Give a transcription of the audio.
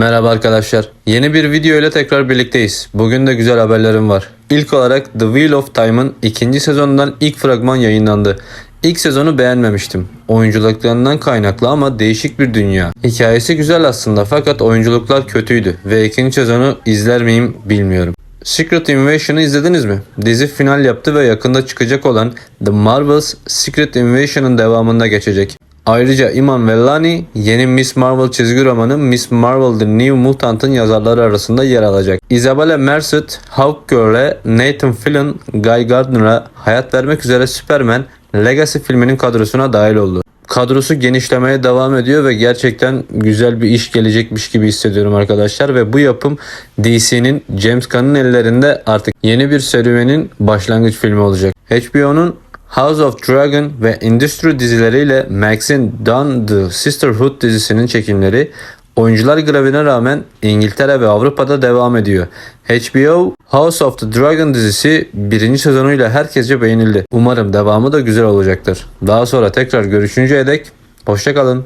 Merhaba arkadaşlar. Yeni bir video ile tekrar birlikteyiz. Bugün de güzel haberlerim var. İlk olarak The Wheel of Time'ın ikinci sezonundan ilk fragman yayınlandı. İlk sezonu beğenmemiştim. Oyunculuklarından kaynaklı ama değişik bir dünya. Hikayesi güzel aslında fakat oyunculuklar kötüydü ve ikinci sezonu izler miyim bilmiyorum. Secret Invasion'ı izlediniz mi? Dizi final yaptı ve yakında çıkacak olan The Marvels Secret Invasion'ın devamında geçecek. Ayrıca Iman Vellani yeni Miss Marvel çizgi romanı Miss Marvel The New Mutant'ın yazarları arasında yer alacak. Isabella Merced, Hawkgirl'e Nathan Fillion, Guy Gardner'a hayat vermek üzere Superman Legacy filminin kadrosuna dahil oldu. Kadrosu genişlemeye devam ediyor ve gerçekten güzel bir iş gelecekmiş gibi hissediyorum arkadaşlar ve bu yapım DC'nin James Gunn'ın ellerinde artık yeni bir serüvenin başlangıç filmi olacak. HBO'nun House of Dragon ve Industry dizileriyle Max'in Dawn the Sisterhood dizisinin çekimleri oyuncular grevine rağmen İngiltere ve Avrupa'da devam ediyor. HBO House of the Dragon dizisi birinci sezonuyla herkesce beğenildi. Umarım devamı da güzel olacaktır. Daha sonra tekrar görüşünceye dek hoşçakalın.